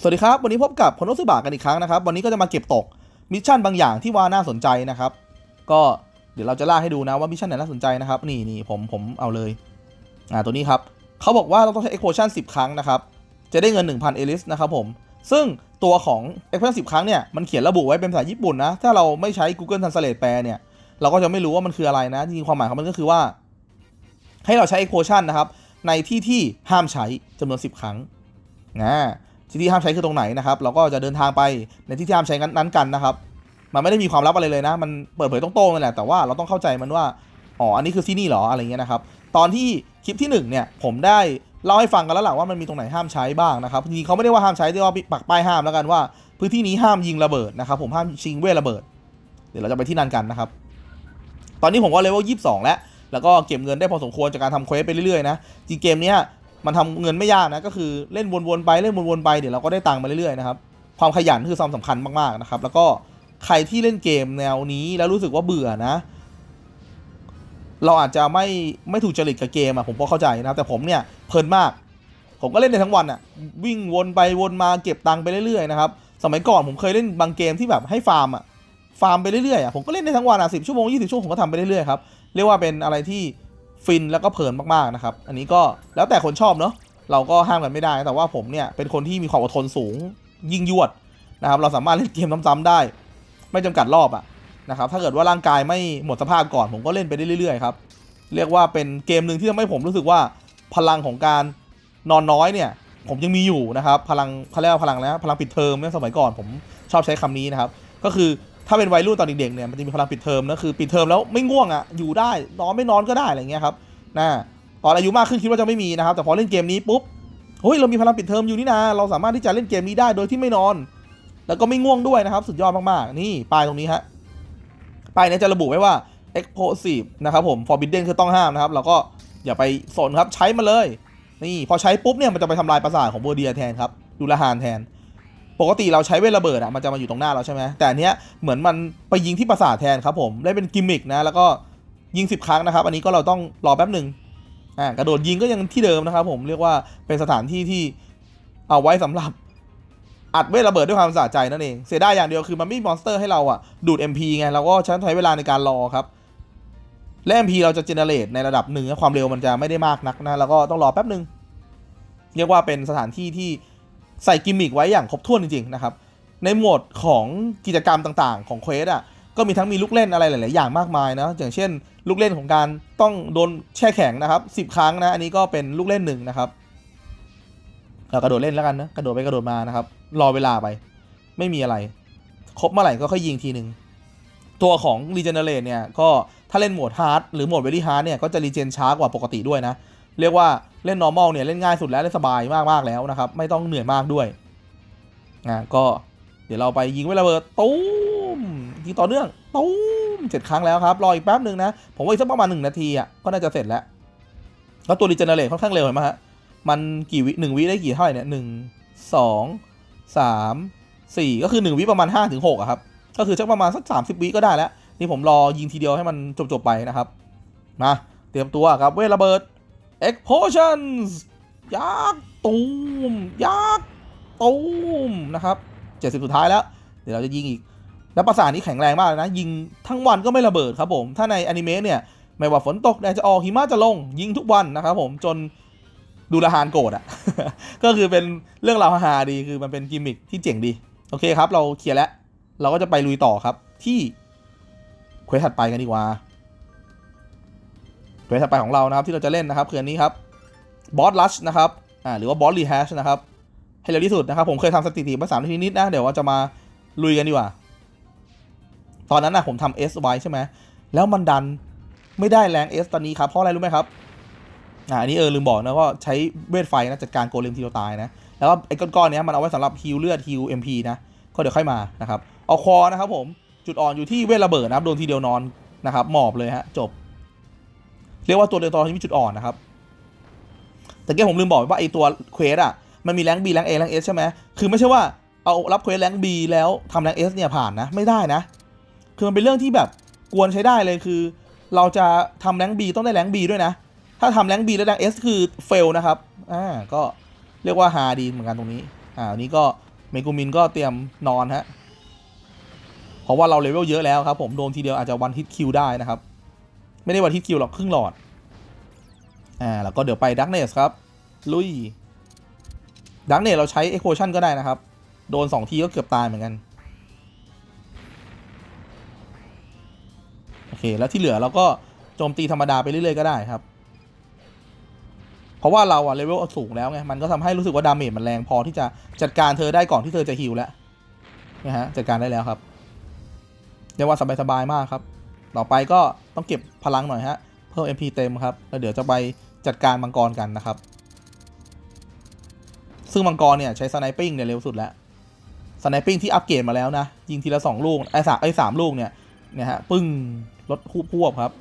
สวัสดีครับ วันนี้พบกับพนสุบะกันอีกครั้งนะครับ วันนี้ก็จะมาเก็บตกมิชชั่นบางอย่างที่ว่าน่าสนใจนะครับ ก็เดี๋ยวเราจะล่าให้ดูนะว่ามิชชั่นไหนน่าสนใจนะครับ นี่นี่ผมผมเอาเลย อ่าตัวนี้ครับเขาบอกว่าเราต้องใช้ explosion 10ครั้งนะครับ จะได้เงิน 1,000เอลิสนะครับผม ซึ่งตัวของ explosion 10ครั้งเนี่ยมันเขียนระบุไว้เป็นภาษาญี่ปุ่นนะ ถ้าเราไม่ใช้ Google Translate แปลเนี่ย เราก็จะไม่รู้ว่ามันคืออะไรนะ จริงๆความหมายของมันก็คือว่า ให้เราใช้ explosion นะครับในที่ที่ห้ามใช้จำนวน 10 ครั้งนะ ที่ที่ห้ามใช้คือตรงไหนนะครับ เราก็จะเดินทางไปในที่ที่ห้ามใช้นั้นกันนะครับ มันไม่ได้มีความลับอะไรเลยนะ มันเปิดเผยตรงๆเลยแหละ แต่ว่าเราต้องเข้าใจมันว่า อ๋อ อันนี้คือที่นี่เหรอ อะไรเงี้ยนะครับ ตอนที่คลิปที่หนึ่งเนี่ย ผมได้เล่าให้ฟังกันแล้วแหละว่ามันมีตรงไหนห้ามใช้บ้างนะครับจริงๆเขาไม่ได้ว่าห้ามใช้ที่ว่าปักป้ายห้ามแล้วกันว่า พื้นที่นี้ห้ามยิงระเบิดนะครับ ผมห้ามชิงเวทระเบิด เดี๋ยวเราจะไปที่นั่นกันนะครับ ตอนนี้ผมก็เลเวลยี่สิบสองแล้ว แล้วก็เก็บเงินได้พอสมควรจากการทำเควสไปเรื่อยๆนะ จริงเกมนี้ มันทำเงินไม่ยากนะก็คือเล่นวนๆไปเล่นวนๆไปเดี๋ยวเราก็ได้ตังค์มาเรื่อยๆนะครับความขยันคือความสำคัญมากๆนะครับ แล้วก็ใครที่เล่นเกมแนวนี้แล้วรู้สึกว่าเบื่อนะ เราอาจจะไม่ไม่ถูกจริตกับเกมอะผมก็เข้าใจนะครับ แต่ผมเนี่ยเพลินมาก ผมก็เล่นในทั้งวันอะวิ่งวนไปวนมาเก็บตังค์ไปเรื่อยๆนะครับสมัยก่อนผมเคยเล่นบางเกมที่แบบให้ฟาร์มอะฟาร์มไปเรื่อยๆอะผมก็เล่นได้ทั้งวันอะสิบชั่วโมงยี่สิบชั่วโมงผมก็ทำไปเรื่อยๆครับเรียกว่าเป็นอะไรที่ ฟินแล้วก็เพลินมากๆนะครับ อันนี้ก็แล้วแต่คนชอบเนาะเราก็ห้ามกันไม่ได้ แต่ว่าผมเนี่ยเป็นคนที่มีความอดทนสูงยิ่งยวดนะครับ เราสามารถเล่นเกมซ้ำๆได้ ไม่จำกัดรอบอะนะครับ ถ้าเกิดว่าร่างกายไม่หมดสภาพก่อน ผมก็เล่นไปได้เรื่อยๆครับเรียกว่าเป็นเกมหนึ่งที่ทำให้ผมรู้สึกว่าพลังของการนอนน้อยเนี่ย ผมยังมีอยู่นะครับ พลังเขาเรียกว่าพลังแล้วพลังปิดเทอมเนี่ยสมัยก่อนผมชอบใช้คำนี้นะครับ ก็คือ ถ้าเป็นวัยรุ่นตอนเด็กๆเนี่ยมันจะมีพลังปิดเทอมนะคือปิดเทอมแล้วไม่ง่วงอะอยู่ได้นอนไม่นอนก็ได้อะไรเงี้ยครับนะตอนอายุมากขึ้นคิดว่าจะไม่มีนะครับแต่พอเล่นเกมนี้ปุ๊บเฮ้ยเรามีพลังปิดเทอมอยู่นี่นะเราสามารถที่จะเล่นเกมนี้ได้โดยที่ไม่นอน แล้วก็ไม่ง่วงด้วยนะครับ สุดยอดมากๆ นี่ป้ายตรงนี้ฮะป้ายนี้จะระบุไว้ว่า explosive นะครับผม forbidden คือต้องห้ามนะครับ เราก็อย่าไปสนครับใช้มาเลย นี่พอใช้ปุ๊บเนี่ยมันจะไปทำลายประสาทของเบเดียแทนครับดูละหานแทน ปกติเราใช้เวทระเบิดอะมันจะมาอยู่ตรงหน้าเราใช่ไหมแต่อันเนี้ยเหมือนมันไปยิงที่ประสาทแทนครับผมได้เป็นกิมมิกนะแล้วก็ยิง 10 ครั้งนะครับ อันนี้ก็เราต้องรอแป๊บหนึ่งอ่ากระโดดยิงก็ยังที่เดิมนะครับ ผมเรียกว่าเป็นสถานที่ที่เอาไว้สำหรับอัดเวทระเบิดด้วยความสะใจนั่นเอง เสียดายอย่างเดียวคือมันไม่มีมอนสเตอร์ให้เราอะดูด MP ไงเราก็ใช้เวลาในการรอครับและ MP เราจะเจเนเรตในระดับหนึ่งความเร็วมันจะไม่ได้มากนักนะแล้วก็ต้องรอแป๊บหนึ่งเรียกว่าเป็นสถานที่ที่ ใส่กิมมิกไว้อย่างครบถ้วนจริงๆนะครับในหมวดของกิจกรรมต่างๆ ของเควสอะก็มีทั้งมีลูกเล่นอะไรหลาย ๆ อย่างมากมายนะอย่างเช่น ลูกเล่นของการต้องโดนแช่แข็งนะครับ10 ครั้งนะอันนี้ก็เป็นลูกเล่นหนึ่งนะครับเรากระโดดเล่นแล้วกันนะกระโดดไปกระโดดมานะครับรอเวลาไป ไม่มีอะไร ครบเมื่อไหร่ก็ค่อยยิงทีหนึ่งตัวของ Regenerate เนี่ยก็ถ้าเล่นโหมด Hard หรือโหมด Very Hard เนี่ยก็จะ Regen ช้ากว่าปกติด้วยนะ เรียกว่า เล่น normal เนี่ยเล่นง่ายสุดแล้วเล่นสบายมากๆแล้วนะครับ ไม่ต้องเหนื่อยมากด้วยนะก็เดี๋ยวเราไปยิงไว้ระเบิดตุ้มยิงต่อเนื่องตุ้มเจ็ดครั้งแล้วครับรออีกแป๊บหนึ่งนะ ผมว่าอีกสักประมาณหนึ่งนาทีอะก็น่าจะเสร็จแล้วแล้วตัว regenerate ค่อนข้างเร็วเห็นไหมฮะมันกี่วิหนึ่งวิได้กี่เท่าไหร่เนี่ยหนึ่งสองสามสี่ก็คือหนึ่งวิประมาณห้าถึงหกครับก็คือสักประมาณสักสามสิบวิก็ได้แล้วนี่ผมรอยิงทีเดียวให้มันจบๆไปนะครับมาเตรียมตัวครับเวทระเบิด explosions ยักษ์ตูมยักษ์ตูมนะครับเจ็ดสิบสุดท้ายแล้ว เดี๋ยวเราจะยิงอีก แล้วประสาทนี้แข็งแรงมากเลยนะ ยิงทั้งวันก็ไม่ระเบิดครับผม ถ้าในอนิเมะเนี่ย ไม่ว่าฝนตกแดดจะออกหิมะจะลง ยิงทุกวันนะครับผมจนดูละหานโกรธอะ ก็คือเป็นเรื่องราวฮาดีคือมันเป็นกิมมิคที่เจ๋งดี โอเคครับ เราเคลียร์แล้ว เราก็จะไปลุยต่อครับที่เควสถัดไปกันดีกว่า วสถัดไปของเรานะครับที่เราจะเล่นนะครับคืออันนี้ครับบอสลัชนะครับอ่าหรือว่าบอสรีแฮชนะครับให้เร็วที่สุดนะครับ ผมเคยทำสถิติมาสามนาทีนิดนะ เดี๋ยวว่าจะมาลุยกันดีกว่า ตอนนั้นนะผมทำ S ไว้ใช่ไหมแล้วมันดันไม่ได้แรง S ตอนนี้ครับ เพราะอะไรรู้ไหมครับอ่าอันนี้เออลืมบอกนะว่าใช้เวทไฟนะจัดการโกเลมทีเดียวตายนะ แล้วก็ไอ้ก้อนๆเนี้ยมันเอาไว้สำหรับฮิลเลือดฮิล MP นะก็เดี๋ยวค่อยมานะครับเอาคอนะครับผมจุดอ่อนอยู่ที่เวทระเบิดนะครับโดนทีเดียวนอนนะครับหมอบเลยฮะจบ เรียกว่าตัวเดียวตอนที่มีจุดอ่อนนะครับแต่แกผมลืมบอกว่าไอตัวเควสอะมันมีแรง B แรง A แรง S ใช่ไหมคือไม่ใช่ว่าเอารับเควสแรง B แล้วทำแรง S เนี่ยผ่านนะไม่ได้นะ คือมันเป็นเรื่องที่แบบกวนใช้ได้เลยคือ เราจะทำแรง B ต้องได้แรง B ด้วยนะ ถ้าทำแรง B แล้วแรง S คือเฟลนะครับอ่าก็เรียกว่าฮาดีเหมือนกันตรงนี้อ่าอันนี้ก็เมกูมินก็เตรียมนอนฮะเพราะว่าเราเลเวลเยอะแล้วครับผมโดนทีเดียวอาจจะวันฮิตคิวได้นะครับ ไม่ได้วันฮิตคิวหรอกครึ่งหลอด อ่า แล้วก็เดี๋ยวไปดักเนสครับ ลุยดักเนสเราใช้เอ็กโ t ชั่นก็ได้นะครับ โดนสองทีก็เกือบตายเหมือนกัน โอเค แล้วที่เหลือเราก็โจมตีธรรมดาไปเรื่อยๆก็ได้ครับ เพราะว่าเราอะเลเวลสูงแล้วไง มันก็ทำให้รู้สึกว่าดาเมจมันแรงพอที่จะจัดการเธอได้ก่อนที่เธอจะฮิวแล้วนะฮะ จัดการได้แล้วครับเรียกว่าสบายๆมากครับ ต่อไปก็ต้องเก็บพลังหน่อยฮะ เพิ่ม MP เต็มครับแล้วเดี๋ยวจะไปจัดการมังกรกันนะครับ ซึ่งมังกรเนี่ยใช้สไนปิ้งเนี่ยเร็วสุดแล้วสไนปิ้งที่อัปเกรดมาแล้วนะ ยิงทีละสองลูกไอ้สามไอ้สามลูกเนี่ยเนี่ยฮะปึ้งลดควบควบครับ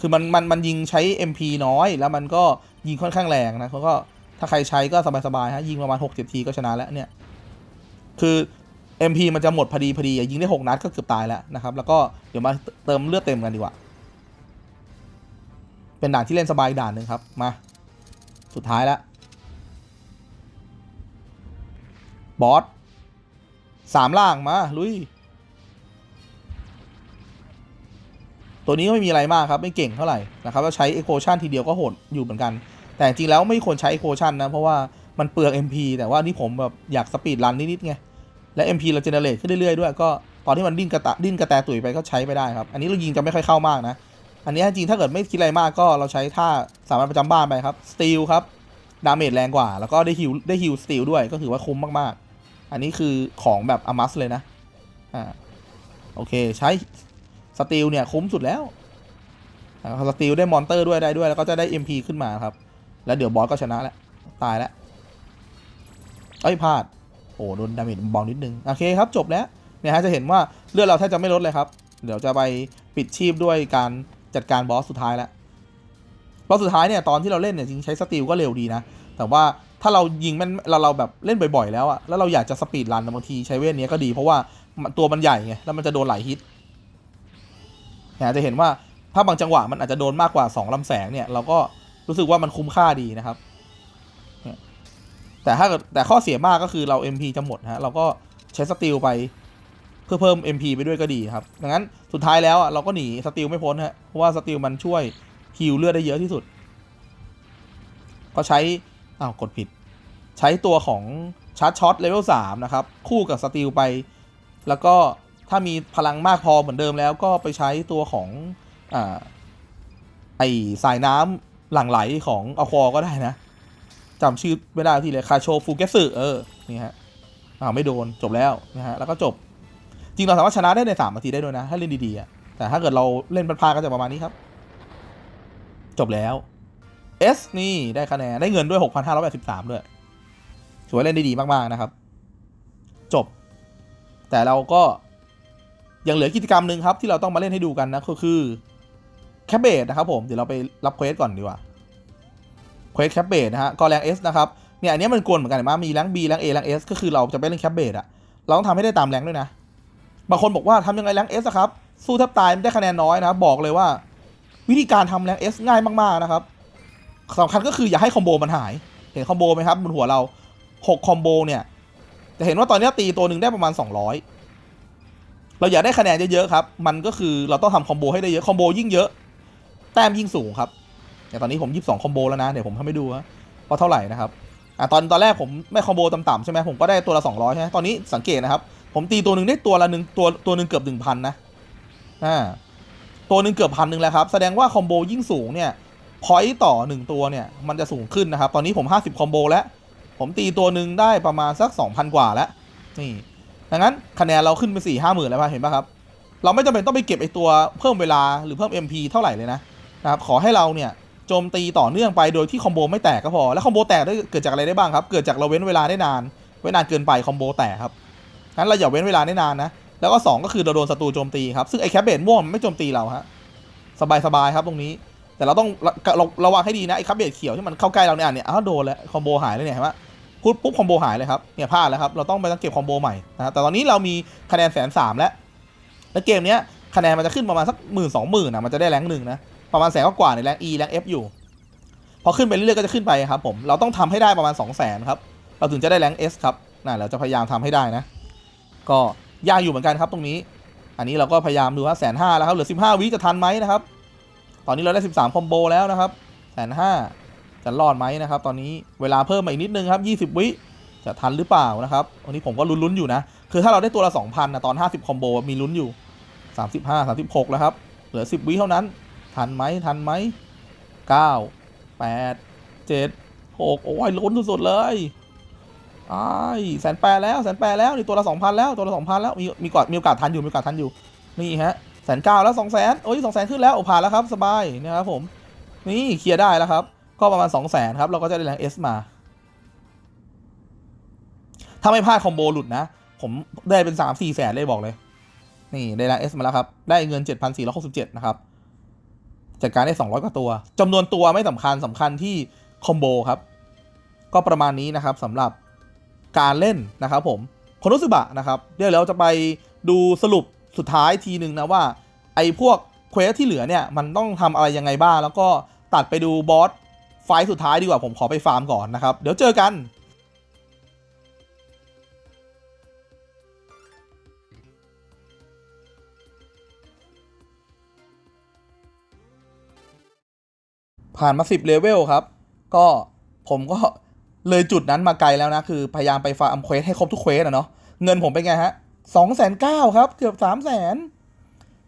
คือมันมันมันยิงใช้ MP น้อย แล้วมันก็ยิงค่อนข้างแรงนะเขาก็ถ้าใครใช้ก็สบายๆฮะยิงประมาณ6 7ทีก็ชนะแล้วเนี่ยคือ MP มันจะหมดพอดีพอดียิงได้ 6 นัดก็เกือบตายแล้วนะครับ แล้วก็เดี๋ยวมาเติมเลือดเต็มกันดีกว่า เป็นด่านที่เล่นสบายด่านหนึ่งครับ มา สุดท้ายแล้ว บอสสามล่างมา ลุย ตัวนี้ก็ไม่มีอะไรมากครับ ไม่เก่งเท่าไหร่นะครับแล้วใช้เอ็กโคชันทีเดียวก็โหดอยู่เหมือนกัน แต่จริงแล้วไม่ควรใช้เอ็กโคชันนะ เพราะว่ามันเปลือง MP แต่ว่านี่ผมแบบอยากสปีดรันนิดๆไง และ MP เราเจเนเรตขึ้นเรื่อยๆด้วยก็ตอนที่มันดิ้นกระตะดิ้นกระแตตุ๋ยไปก็ใช้ไปได้ครับ อันนี้เรายิงจะไม่ค่อยเข้ามากนะ อันนี้จริงถ้าเกิดไม่คิดอะไรมากก็เราใช้ท่าสามัญประจำบ้านไปครับสตีลครับดาเมจแรงกว่า แล้วก็ได้ฮิวได้ฮิวสตีลด้วยก็ถือว่าคุ้มมากๆ อันนี้คือของแบบอมัสเลยนะอ่าโอเคใช้สตีลเนี่ยคุ้มสุดแล้วสตีลได้มอนเตอร์ด้วยได้ด้วยแล้วก็จะได้ MP ขึ้นมาครับ แล้วเดี๋ยวบอสก็ชนะแล้วตายแล้วเอ้ยพลาด โอ้โดนดาเมจเบานิดนึง โอเคครับจบแล้วเนี่ยฮะจะเห็นว่าเลือดเราแทบจะไม่ลดเลยครับ เดี๋ยวจะไปปิดชีพด้วยการจัดการบอสสุดท้ายแล้วบอสสุดท้ายเนี่ยตอนที่เราเล่นเนี่ยจริงใช้สตีลก็เร็วดีนะ แต่ว่าถ้าเรายิงมันเราเราแบบเล่นบ่อยๆ แล้วอะแล้วเราอยากจะสปีดรันบางทีใช้เวทนี้ก็ดีเพราะว่าตัวมันใหญ่ไงแล้วมันจะโดนหลายฮิตเนี่ยจะเห็นว่าถ้าบางจังหวะมันอาจจะโดนมากกว่า 2ลำแสงเนี่ยเราก็รู้สึกว่ามันคุ้มค่าดีนะครับ แต่ถ้าเกิดแต่ข้อเสียมากก็คือเรา MP จะหมดฮะเราก็ใช้สตีลไปเพื่อเพิ่ม MP ไปด้วยก็ดีครับดังนั้นสุดท้ายแล้วอะเราก็หนีสตีลไม่พ้นฮะเพราะว่าสตีลมันช่วยฮิลเลือดได้เยอะที่สุด ก็ใช้อ้าวกดผิด ใช้ตัวของชาร์จช็อตเลเวล3นะครับ คู่กับสตีลไป แล้วก็ถ้ามีพลังมากพอเหมือนเดิมแล้วก็ไปใช้ตัวของอ่าไอสายน้ำหลั่งไหลของอควอก็ได้นะ จำชื่อไม่ได้ที่เลยคาโชฟูเกสึเออนี่ฮะอ้าวไม่โดนจบแล้วนะฮะแล้วก็จบ จริงเราสามารถชนะได้ในสามนาทีได้ด้วยนะถ้าเล่นดีๆอะแต่ถ้าเกิดเราเล่นพลาดก็จะประมาณนี้ครับ จบแล้ว S นี่ได้คะแนนได้เงินด้วย 6,583 ด้วยถือว่าเล่นได้ดีมากๆนะครับ จบ แต่เราก็ยังเหลือกิจกรรมหนึ่งครับ ที่เราต้องมาเล่นให้ดูกันนะก็คือแคปเบดนะครับผม เดี๋ยวเราไปรับเควสก่อนดีกว่า เควสแคปเบดนะฮะก็แรง S นะครับเนี่ยอันนี้มันกวนเหมือนกันเห็นไหมมีแรง B แรง A แรง S ก็คือเราจะไปเล่นแคปเบดอะเราต้องทำให้ได้ตามแรงด้วยนะบางคนบอกว่าทำยังไงแรงเอสครับสู้แทบตายไม่ได้คะแนนน้อยนะครับบอกเลยว่า วิธีการทำแรงเอสง่ายมากๆนะครับสำคัญก็คืออย่าให้คอมโบมันหาย เห็นคอมโบไหมครับบนหัวเรา6คอมโบเนี่ยจะเห็นว่าตอนนี้ตีตัวหนึ่งได้ประมาณ 200 เราอยากได้คะแนนเยอะๆครับ มันก็คือเราต้องทำคอมโบให้ได้เยอะ คอมโบยิ่งเยอะ แต้มยิ่งสูงครับ อย่างตอนนี้ผม22คอมโบแล้วนะ เดี๋ยวผมทำให้ดูว่าว่าเท่าไหร่นะครับอะตอนตอนแรกผมไม่คอมโบต่ำๆใช่ไหมผมก็ได้ตัวละ200ใช่ไหมตอนนี้สังเกตนะครับ ผมตีตัวหนึ่งได้ตัวละหนึ่งตัวตัวหนึ่งเกือบหนึ่งพันนะอ่าตัวหนึ่งเกือบพันหนึ่งแล้วครับ แสดงว่าคอมโบยิ่งสูงเนี่ยพอยต์ต่อหนึ่งตัวเนี่ยมันจะสูงขึ้นนะครับ ตอนนี้ผมห้าสิบคอมโบแล้วผมตีตัวหนึ่งได้ประมาณสักสองพันกว่าแล้วนี่ดังนั้นคะแนนเราขึ้นไปสี่ห้าหมื่นแล้วป่ะเห็นป่ะครับ เราไม่จำเป็นต้องไปเก็บไอตัวเพิ่มเวลาหรือเพิ่ม MP เท่าไหร่เลยนะนะครับขอให้เราเนี่ย จมตีต่อเนื่องไปโดยที่คอมโบไม่แตกก็พอ แล้วคอมโบแตกได้เกิดจากอะไรได้บ้างครับ เกิดจากเราเว้นเวลาได้นานไว้นานเกินไปคอมโบแตกครับงั้นเราอย่าเว้นเวลาได้นานนะ แล้วก็ 2 ก็คือเราโดนศัตรูโจมตีครับ ซึ่งไอ้แคปเบดม่วงไม่โจมตีเราฮะ สบายๆครับตรงนี้ แต่เราต้องระระระวังให้ดีนะไอ้แคปเบดเขียวที่มันเข้าใกล้เราเนี่ยเนี่ยอ้าวโดนแล้วคอมโบหายเลยเนี่ยเห็นไหมพูดปุ๊บคอมโบหายเลยครับ เนี่ยพลาดแล้วครับ เราต้องไปต้องเก็บคอมโบใหม่นะแต่ตอนนี้เรามีคะแนนแสนสามแล้ว แล้วเกมเนี้ยคะแนนมันจะขึ้นประมาณสักหมื่นสองหมื่นนะมันจะได้แรงหนึ่งนะ ประมาณแสนกว่าในแรง E แรง F อยู่ พอขึ้นไปเรื่อยๆก็จะขึ้นไปครับผมเราต้องทำให้ได้ประมาณ 2 0 0 0 0 0ครับเราถึงจะได้แรงเอสครับน่ะเราจะพยายามทำให้ได้นะ ก็ยากอยู่เหมือนกันครับตรงนี้ อันนี้เราก็พยายามดูว่าแสนห้าแล้วครับเหลือสิบห้าวิจะทันไหมนะครับ ตอนนี้เราได้สิบสามคอมโบแล้วนะครับแสนห้าจะรอดไหมนะครับ ตอนนี้เวลาเพิ่มมาอีกนิดนึงครับยี่สิบวิจะทันหรือเปล่านะครับวันนี้ผมก็ลุ้นๆอยู่นะ คือถ้าเราได้ตัวละสองพันนะตอนห้าสิบคอมโบมีลุ้นอยู่สามสิบห้าสามสิบหกแล้วครับ เหลือสิบวิเท่านั้น ทันไหมทันไหมเก้าแปดเจ็ดหกโอ้ยลุ้นสุดๆเลยไอ้ายแสนแปดแล้วแสนแปดแล้วนี่ตัวละสองพันแล้วตัวละสองพันแล้วมีมีกอดมีโอกาสทันอยู่มีโอกาสทันอยู่นี่ฮะแสนเก้าแล้วสองแสนโอ้ยสองแสนขึ้นแล้วโอ้ผ่านแล้วครับสบายนะครับผม นี่เคลียร์ได้แล้วครับ ก็ประมาณสองแสนครับเราก็จะได้แรงเอสมาถ้าไม่พลาดคอมโบหลุดนะ ผมได้เป็นสามสี่แสนเลยบอกเลย นี่ได้แรงเอสมาแล้วครับ ได้เงินเจ็ดพันสี่ร้อยหกสิบเจ็ดนะครับ จัดการได้สองร้อยกว่าตัวจำนวนตัวไม่สำคัญสำคัญที่คอมโบครับ ก็ประมาณนี้นะครับสำหรับการเล่นนะครับผมโคโนสึบะนะครับ เดี๋ยวเราจะไปดูสรุปสุดท้ายทีหนึ่งนะว่า ไอ้พวกเควสที่เหลือเนี่ยมันต้องทำอะไรยังไงบ้าง แล้วก็ตัดไปดูบอสไฟสุดท้ายดีกว่าผมขอไปฟาร์มก่อนนะครับ เดี๋ยวเจอกัน ผ่านมา 10เลเวลครับ ก็ผมก็เลยจุดนั้นมาไกลแล้วนะ คือพยายามไปฟาร์มเควสให้ครบทุกเควสอะเนาะเงินผมเป็นไงฮะสองแสนเก้าครับ เกือบสามแสน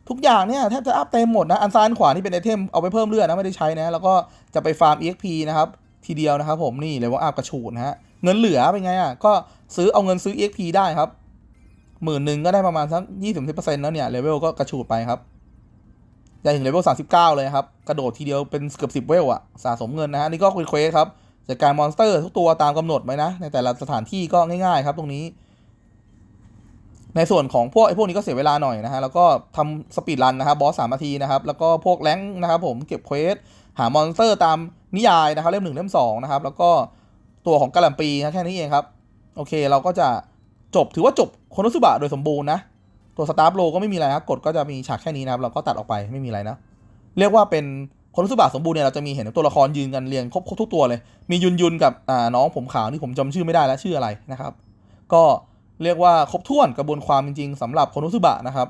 ทุกอย่างเนี่ยแทบจะอัพเต็มหมดนะ อันซ้ายอันขวานี่เป็นไอเทมเอาไปเพิ่มเลือดนะ ไม่ได้ใช้นะ แล้วก็จะไปฟาร์ม EXP นะครับ ทีเดียวนะครับผมนี่เลยว่าอัพกระฉูดนะฮะเงินเหลือเป็นไงอะก็ซื้อเอาเงินซื้อ EXP ได้ครับหมื่นหนึ่งก็ได้ประมาณสักยี่สิบเปอร์เซ็นต์แล้วเนี่ยเลเวลก็กระฉูดไปครับ จะถึงเลเวล39 เลยครับ กระโดดทีเดียวเป็นเกือบ 10 เวลอะสะสมเงินนะฮะ นี่ก็เป็นเควสครับ จัดการมอนสเตอร์ทุกตัวตามกำหนดไว้นะ ในแต่ละสถานที่ก็ง่ายๆครับตรงนี้ ในส่วนของพวกไอ้พวกนี้ก็เสียเวลาหน่อยนะฮะ แล้วก็ทำสปีดรันนะครับบอสสามนาทีนะครับ แล้วก็พวกแรงนะครับผมเก็บเควสหามอนสเตอร์ตามนิยายนะครับเล่มหนึ่งเล่มสองนะครับ แล้วก็ตัวของกาลัมปีนะแค่นี้เองครับ โอเคเราก็จะจบถือว่าจบโคโนสุบะโดยสมบูรณ์นะ ตัวสตาร์ฟโลก็ไม่มีอะไรครับกดก็จะมีฉากแค่นี้นะครับ เราก็ตัดออกไปไม่มีอะไรนะ เรียกว่าเป็นคนรู้สึกบาสมบูรณ์เนี่ยเราจะมีเห็นตัวละครยืนกันเรียงครบครบทุกตัวเลย มียุนยุนกับน้องผมขาวนี่ผมจำชื่อไม่ได้แล้วชื่ออะไรนะครับ ก็เรียกว่าครบถ้วนกระบวนความจริงๆสำหรับคนรู้สึกบะนะครับ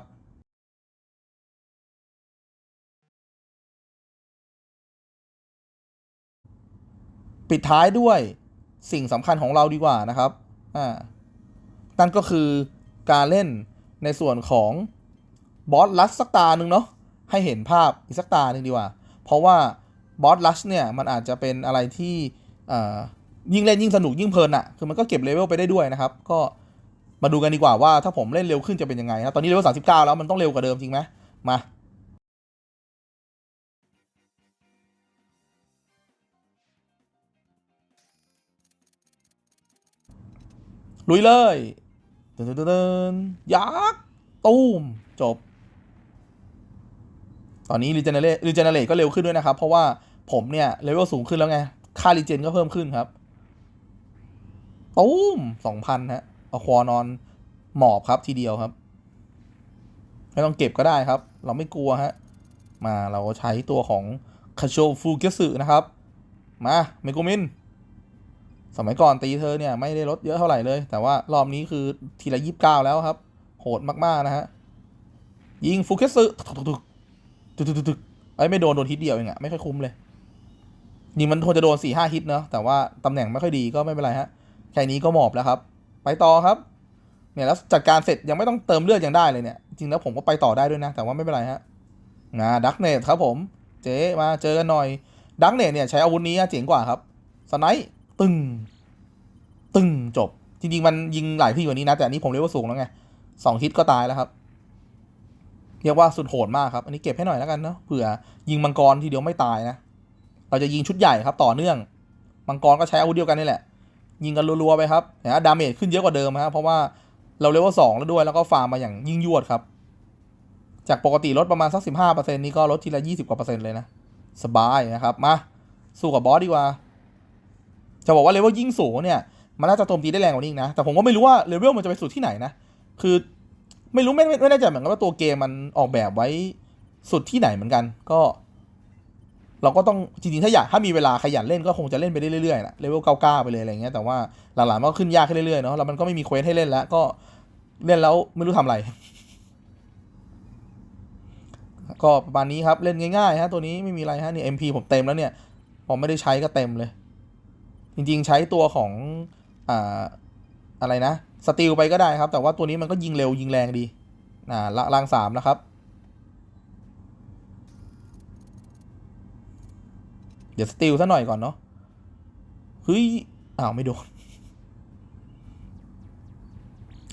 ปิดท้ายด้วยสิ่งสำคัญของเราดีกว่านะครับ อ่า นั่นก็คือการเล่น ในส่วนของบอสลัสสักตาหนึ่งเนาะให้เห็นภาพอีกสักตาหนึ่งดีกว่า เพราะว่าบอสลัชเนี่ยมันอาจจะเป็นอะไรที่อ่อยิ่งเล่นยิ่งสนุกยิ่งเพลินอะคือมันก็เก็บเลเวลไปได้ด้วยนะครับ ก็มาดูกันดีกว่าว่าถ้าผมเล่นเร็วขึ้นจะเป็นยังไงนะตอนนี้เลเวล39แล้วมันต้องเร็วกว่าเดิมจริงไหมมาลุยเลย เดินเดินเดินยักษ์ตูมจบ ตอนนี้รีเจเนเรตรีเจเนเรตก็เร็วขึ้นด้วยนะครับ เพราะว่าผมเนี่ยเลเวลสูงขึ้นแล้วไง ค่ารีเจนก็เพิ่มขึ้นครับตูมสองพันฮะเอาควอนอนหมอบครับทีเดียวครับ ไม่ต้องเก็บก็ได้ครับ เราไม่กลัวฮะ มาเราใช้ตัวของคาโชฟูเกสึนะครับ มาเมโกมิน สมัยก่อนตีเธอเนี่ยไม่ได้ลดเยอะเท่าไหร่เลย แต่ว่ารอบนี้คือทีละยี่สิบเก้าแล้วครับ โหดมากๆนะฮะ ยิงฟูเกสึตึกตึกตึกตึกไอ้ไม่โดนโดนฮิตเดียวเองอะไม่ค่อยคุ้มเลยยิงมันควรจะโดนสี่ห้าฮิตเนาะแต่ว่าตำแหน่งไม่ค่อยดีก็ไม่เป็นไรฮะแค่นี้ก็หมอบแล้วครับ ไปต่อครับเนี่ยแล้วจัดการเสร็จยังไม่ต้องเติมเลือดยังได้เลยเนี่ยจริงแล้วผมก็ไปต่อได้ด้วยนะ แต่ว่าไม่เป็นไรฮะนะดักเนตครับผม เจ๊มาเจอกันหน่อยดักเนตเนี่ยใช้อาวุธนี้เจ๋งกว่าครับสไนป์ ตึงตึงจบ จริงๆ มันยิงหลายที่กว่านี้นะ แต่อันนี้ผมเรียกว่าสูงแล้วไงสองฮิตก็ตายแล้วครับ เรียกว่าสุดโหดมากครับ อันนี้เก็บให้หน่อยแล้วกันเนาะเผื่อยิงมังกรทีเดียวไม่ตายนะ เราจะยิงชุดใหญ่ครับ ต่อเนื่อง มังกรก็ใช้อาวุธเดียวกันนี่แหละ ยิงกันรัวๆไปครับนะดาเมจขึ้นเยอะกว่าเดิมครับเพราะว่าเราเลเวลสองแล้วด้วยแล้วก็ฟาร์มมาอย่างยิ่งยวดครับ จากปกติลดประมาณสักสิบห้าเปอร์เซ็นต์นี่ก็ลดทีละยี่สิบกว่าเปอร์เซ็นต์เลยนะสบายนะครับมาสู้กับบอสดีกว่า จะบอกว่าเลเวลยิ่งสูงเนี่ยมันน่าจะโจมตีได้แรงกว่านี้นะ แต่ผมก็ไม่รู้ว่าเลเวลมันจะไปสุดที่ไหนนะ คือไม่รู้ไม่ไม่แน่ใจเหมือนกันว่าตัวเกมมันออกแบบไว้สุดที่ไหนเหมือนกัน ก็ เราก็ต้องจริงๆถ้าอยากถ้ามีเวลาขยันเล่นก็คงจะเล่นไปได้เรื่อยๆนะเลเวลเก้าๆไปเลยอะไรเงี้ยแต่ว่าหลังๆมันก็ขึ้นยากขึ้นเรื่อยๆเนาะแล้วมันก็ไม่มีเควสให้เล่นแล้วก็เล่นแล้วไม่รู้ทำอะไรก็ประมาณนี้ครับเล่นง่ายๆฮะตัวนี้ไม่มีอะไรฮะนี่ MP ผมเต็มแล้วเนี่ยพอไม่ได้ใช้ก็เต็มเลย จริงๆ ใช้ตัวของอ่าอะไรนะสติลไปก็ได้ครับ แต่ว่าตัวนี้มันก็ยิงเร็วยิงแรงดีอ่าละรางสามนะครับ เดี๋ยวสติลซะหน่อยก่อนเนาะเฮ้ยอ้าวไม่โดน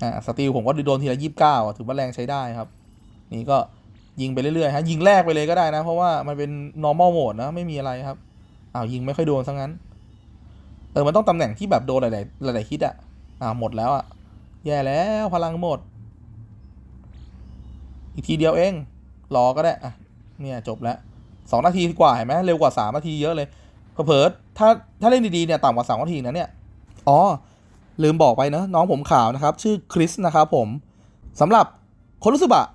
อ่าสติลผมก็โดนทีละยี่สิบเก้าถือว่าแรงใช้ได้ครับ นี่ก็ยิงไปเรื่อยๆฮะยิงแรกไปเลยก็ได้นะ เพราะว่ามันเป็น normal mode นะไม่มีอะไรครับอ้าวยิงไม่ค่อยโดนซะงั้น เออมันต้องตำแหน่งที่แบบโดนหลายๆหลายๆฮิตอะอ่าหมดแล้วอะแย่แล้วพลังหมด อีกทีเดียวเอง รอก็ได้อะเนี่ยจบแล้วสองนาทีกว่าเห็นไหมเร็วกว่าสามนาทีเยอะเลยเผลอถ้าถ้าเล่นดีๆเนี่ยต่ำกว่าสามนาทีนะเนี่ยอ๋อลืมบอกไปนะน้องผมข่าวนะครับ ชื่อคริสนะครับผมสำหรับคนรู้สึกอะ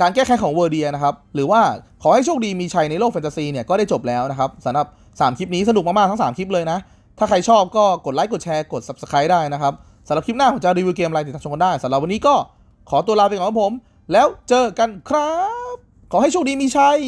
การแก้แค้นของเวอร์เดียนะครับ หรือว่าขอให้โชคดีมีชัยในโลกแฟนตาซีเนี่ยก็ได้จบแล้วนะครับสำหรับ 3 คลิปนี้สนุกมากๆทั้ง 3 คลิปเลยนะ ถ้าใครชอบก็กดไลค์กดแชร์กด Subscribe ได้นะครับสำหรับคลิปหน้าผมจะรีวิวเกมอะไรติดตามชมกันได้สำหรับวันนี้ก็ขอตัวลาไปก่อนครับผม แล้วเจอกันครับ ขอให้โชคดีมีชัย